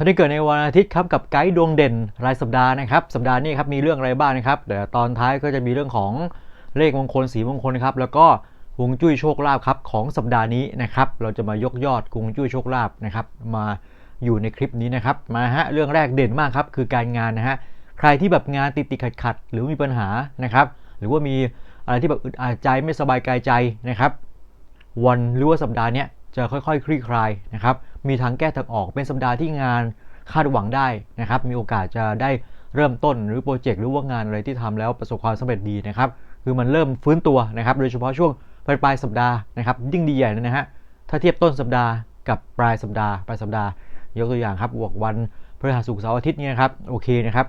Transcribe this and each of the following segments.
ท่านที่เกิดในวันอาทิตย์ครับกับไกด์ดวงเด่นรายสัปดาห์นะครับสัปดาห์นี้ครับมีเรื่องอะไรบ้างนะครับเดี๋ยวตอนท้ายก็จะมีเรื่องของเลขมงคลสีมงคลครับแล้วก็ฮวงจุ้ยโชคลาภครับของสัปดาห์นี้นะครับเราจะมายกยอดฮวงจุ้ยโชคลาภนะครับมาอยู่ในคลิปนี้นะครับมาฮะเรื่องแรกเด่นมากครับคือการงานนะฮะใครที่แบบงานติดติดขัดขัดหรือมีปัญหานะครับหรือว่ามีอะไรที่แบบอึดอัดใจไม่สบายกายใจนะครับวันหรือว่าสัปดาห์นี้จะค่อยๆ คลี่คลายนะครับ มีทางแก้ทางออกเป็นสัปดาห์ที่งานคาดหวังได้นะครับ มีโอกาสจะได้เริ่มต้นหรือโปรเจกต์หรือว่างานอะไรที่ทำแล้วประสบความสำเร็จดีนะครับ คือมันเริ่มฟื้นตัวนะครับ โดยเฉพาะช่วงปลายปลายสัปดาห์นะครับ ยิ่งดีใหญ่เลยนะฮะ ถ้าเทียบต้นสัปดาห์กับปลายสัปดาห์ ปลายสัปดาห์ ยกตัวอย่างครับบวกวันพฤหัสศุกร์เสาร์อาทิตย์เนี่ยครับ โอเคนะครับ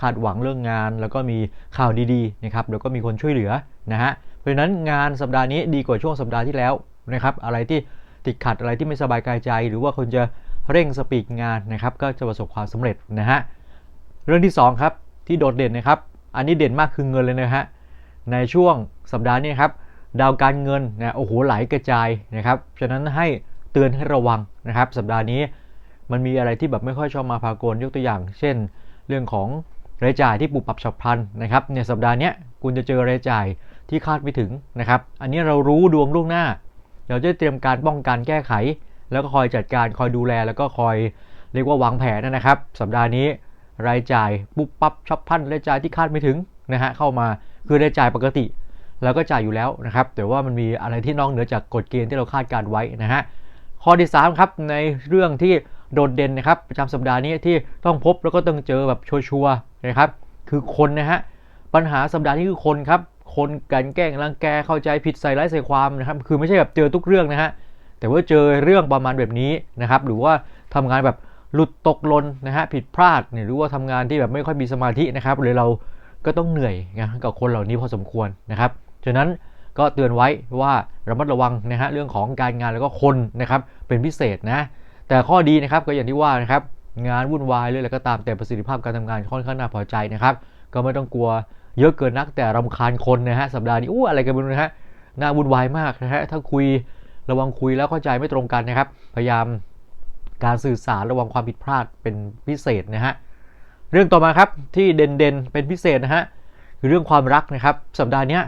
คาดหวังเรื่องงาน แล้วก็มีข่าวดีๆนะครับ แล้วก็มีคนช่วยเหลือนะฮะ เพราะฉะนั้นงานสัปดาห์นี้ดีกว่าช่วงสัปดาห์ที่แล้วนะครับ อะไรที่ ติดขัดอะไรที่ไม่สบายกายใจ หรือว่าคนจะเร่งสปีดงานนะครับ ก็จะประสบความสำเร็จนะฮะเรื่องที่สองครับที่โดดเด่นนะครับ อันนี้เด่นมากคือเงินเลยนะฮะในช่วงสัปดาห์นี้ครับดาวการเงินนะโอ้โหไหลกระจายนะครับฉะนั้นให้เตือนให้ระวังนะครับ สัปดาห์นี้มันมีอะไรที่แบบไม่ค่อยชอบมาพากลยกตัวอย่าง เช่น เรื่องของรายจ่ายที่ปุบปับฉับพลันนะครับเนี่ยสัปดาห์นี้คุณจะเจอรายจ่ายที่คาดไม่ถึงนะครับ อันนี้เรารู้ดวงล่วงหน้า เราจะเตรียมการป้องกันแก้ไข แล้วก็คอยจัดการคอยดูแลแล้วก็คอยเรียกว่าวางแผนนะครับ สัปดาห์นี้รายจ่ายปุ๊บปั๊บฉับพันรายจ่ายที่คาดไม่ถึงนะฮะเข้ามาคือรายจ่ายปกติเราก็จ่ายอยู่แล้วนะครับแต่ว่ามันมีอะไรที่นอกเหนือจากกฎเกณฑ์ที่เราคาดการไว้นะฮะข้อที่3ครับในเรื่องที่โดดเด่นนะครับประจำสัปดาห์นี้ที่ต้องพบแล้วก็ต้องเจอแบบชัวร์ๆนะครับคือคนนะฮะปัญหาสัปดาห์นี้คือคนครับ คนกันแกล้งรังแกเข้าใจผิดใส่ร้ายใส่ความนะครับคือไม่ใช่แบบเจอทุกเรื่องนะฮะแต่ว่าเจอเรื่องประมาณแบบนี้นะครับหรือว่าทำงานแบบหลุดตกหลนนะฮะผิดพลาดเนี่ยหรือว่าทำงานที่แบบไม่ค่อยมีสมาธินะครับหรือเราก็ต้องเหนื่อยนะกับคนเหล่านี้พอสมควรนะครับฉะนั้นก็เตือนไว้ว่าระมัดระวังนะฮะเรื่องของการงานแล้วก็คนนะครับเป็นพิเศษนะแต่ข้อดีนะครับก็อย่างที่ว่านะครับงานวุ่นวายเลยแล้วก็ตามแต่ประสิทธิภาพการทำงานค่อนข้างน่าพอใจนะครับ ก็ไม่ต้องกลัว เยอะเกินนักแต่รำคาญคนนะฮะสัปดาห์นี้อู้อะไรกันไม่รู้นะฮะน่าวุ่นวายมากนะฮะถ้าคุยระวังคุยแล้วเข้าใจไม่ตรงกันนะครับ พยายามการสื่อสารระวังความผิดพลาดเป็นพิเศษนะฮะเรื่องต่อมาครับที่เด่นๆเป็นพิเศษนะฮะคือเรื่องความรักนะครับ สัปดาห์เนี้ย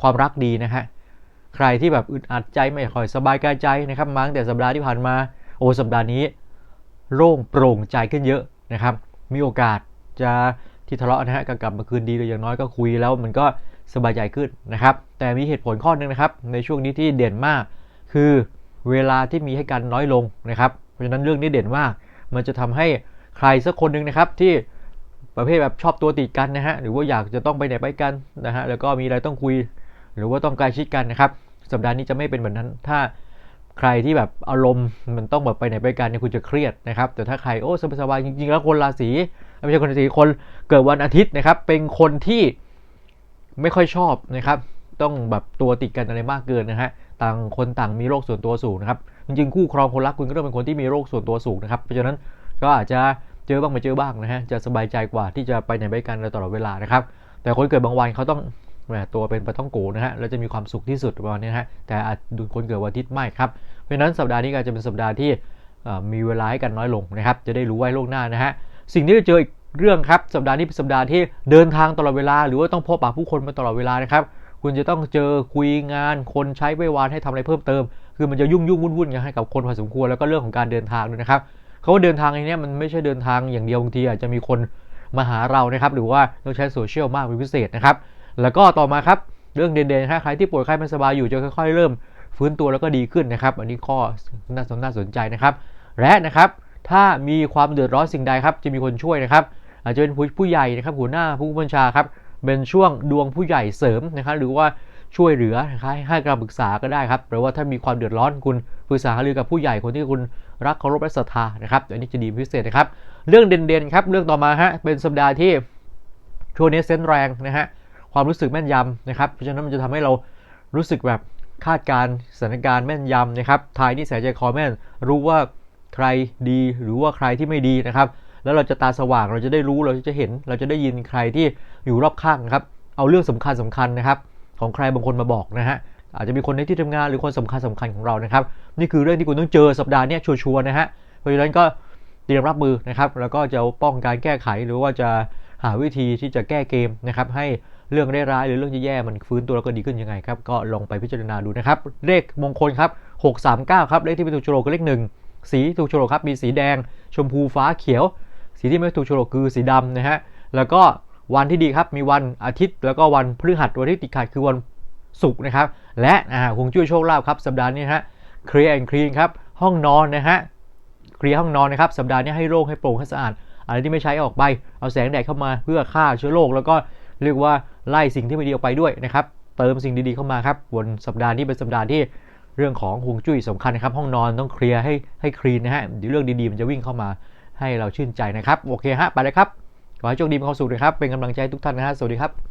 ความรักดีนะฮะใครที่แบบอึดอัดใจไม่ค่อยสบายกายใจนะครับมาตั้งแต่สัปดาห์ที่ผ่านมาโอ้สัปดาห์นี้โล่งโปร่งใจขึ้นเยอะนะครับ มีโอกาสจะ ที่ทะเลาะนะฮะก็กลับมาคืนดีเลยอย่างน้อยก็คุยแล้วมันก็สบายใจขึ้นนะครับ แต่มีเหตุผลข้อหนึงนะครับ ในช่วงนี้ที่เด่นมาก คือเวลาที่มีให้กันน้อยลงนะครับ เพราะฉะนั้นเรื่องนี้เด่นมาก มันจะทำให้ใครสักคนหนึ่งนะครับที่ประเภทแบบชอบตัวติดกันนะฮะหรือว่าอยากจะต้องไปไหนไปกันนะฮะแล้วก็มีอะไรต้องคุย หรือว่าต้องใกล้ชิดกันนะครับ สัปดาห์นี้จะไม่เป็นแบบนั้นถ้า ใครที่แบบอารมณ์มันต้องแบบไปไหนไปกันเนี่ยคุณจะเครียดนะครับ แต่ถ้าใครโอ้สบายๆจริงๆ แล้วคนราศีไม่ใช่คนราศีคนเกิดวันอาทิตย์นะครับ เป็นคนที่ไม่ค่อยชอบนะครับ ต้องแบบตัวติดกันอะไรมากเกินนะฮะต่างคนต่างมีโรคส่วนตัวสูงนะครับจริงๆคู่ครองคนรักคุณก็ต้องเป็นคนที่มีโรคส่วนตัวสูงนะครับเพราะฉะนั้นก็อาจจะเจอบ้างไม่เจอบ้างนะฮะจะสบายใจกว่าที่จะไปไหนไปกันตลอดเวลานะครับ แต่คนเกิดบางวันเขาต้อง ตัวเป็นปลาท่องโกนะฮะแล้วจะมีความสุขที่สุดประมาณนี้ฮะแต่อาจดูคนเกิดวันอาทิตย์ไม่ครับเพราะนั้นสัปดาห์นี้ก็จะเป็นสัปดาห์ที่มีเวลาให้กันน้อยลงนะครับจะได้รู้ไว้ล่วงหน้านะฮะสิ่งที่จะเจออีกเรื่องครับสัปดาห์นี้เป็นสัปดาห์ที่เดินทางตลอดเวลา หรือว่าต้องพบปะผู้คนมาตลอดเวลานะครับคุณจะต้องเจอคุยงานคนใช้ไว้วานให้ทำอะไรเพิ่มเติม คือมันจะยุ่งยุ่งวุ่นวุ่นกันให้กับคนพอสมควรแล้วก็เรื่องของการเดินทางด้วยนะครับเขาว่าเดินทางในเนี้มันไม่ใช่เดินทางอย่างเดียวบางทีอาจจะมีคนมาหาเรานะครับหรือว่าต้องใช้โซเชียลมากเป็นพิเศษนะครับ แล้วก็ต่อมาครับเรื่องเด่นๆนะใครที่ป่วยไข้ไม่สบายอยู่จะค่อยๆ เริ่มฟื้นตัวแล้วก็ดีขึ้นนะครับ อันนี้ข้อน่าสนน่าสนใจนะครับ และนะครับถ้ามีความเดือดร้อนสิ่งใดครับจะมีคนช่วยนะครับ อาจจะเป็นผู้ผู้ใหญ่นะครับหัวหน้าผู้บัญชาครับเป็นช่วงดวงผู้ใหญ่เสริมนะครับหรือว่าช่วยเหลือนะครับให้การปรึกษาก็ได้ครับหรือว่าถ้ามีความเดือดร้อนคุณปรึกษาหารือกับผู้ใหญ่คนที่คุณรักเคารพและศรัทธานะครับอันนี้จะดีพิเศษนะครับ เรื่องเด่นๆครับเรื่องต่อมาฮะเป็นสัปดาห์ที่ช่วงนี้เซนแรงนะฮะ ความรู้สึกแม่นยำนะครับ เพราะฉะนั้นมันจะทำให้เรารู้สึกแบบคาดการณ์สถานการณ์แม่นยำนะครับ ทายนิสัยใจคอแม่น รู้ว่าใครดีหรือว่าใครที่ไม่ดีนะครับ แล้วเราจะตาสว่าง เราจะได้รู้ เราจะเห็น เราจะได้ยินใครที่อยู่รอบข้างนะครับ เอาเรื่องสำคัญสำคัญนะครับ ของใครบางคนมาบอกนะฮะ อาจจะมีคนในที่ทำงานหรือคนสำคัญสำคัญของเรานะครับ นี่คือเรื่องที่คุณต้องเจอสัปดาห์นี้ชัวร์ๆนะฮะ เพราะฉะนั้นก็เเตรียมรับมือนะครับ แล้วก็จะป้องการแก้ไขหรือว่าจะหาวิธีที่จะแก้เกมนะครับ ให้ เรื่องร้ายๆหรือเรื่องแย่ๆมันฟื้นตัวแล้วก็ดีขึ้นยังไงครับก็ลองไปพิจารณาดูนะครับเลขมงคลครับ639ครับเลขที่เป็นถูกโฉลกคือเลขหนึ่งสีถูกโฉลกครับมีสีแดง ชมพูฟ้าเขียว สีที่ไม่ถูกโฉลกคือสีดำนะฮะแล้วก็วันที่ดีครับมีวันอาทิตย์ แล้วก็วันพฤหัสวันที่ติดขัดคือวันศุกร์นะครับและอ่าฮวงจุ้ยโชคลาภครับสัปดาห์นี้ฮะเคลียร์แอนด์คลีนครับห้องนอนนะฮะเคลียร์ห้องนอนนะครับสัปดาห์นี้ให้โล่งให้โปร่งให้สะอาดอะไรที่ไม่ใช้ออกไป เอาแสงแดดเข้ามาเพื่อฆ่าเชื้อโรคแล้วก็เรียกว่า ไล่สิ่งที่ไม่ดีออกไปด้วยนะครับ เติมสิ่งดีๆเข้ามาครับวันสัปดาห์นี้เป็นสัปดาห์ที่เรื่องของฮวงจุ้ยสำคัญนะครับ ห้องนอนต้องเคลียร์ให้ให้คลีนนะฮะเดี๋ยวเรื่องดีๆมันจะวิ่งเข้ามาให้เราชื่นใจนะครับ โอเคฮะ ไปเลยครับ ขอให้โชคดีมีความสุขนะครับ เป็นกำลังใจทุกท่านนะฮะ สวัสดีครับ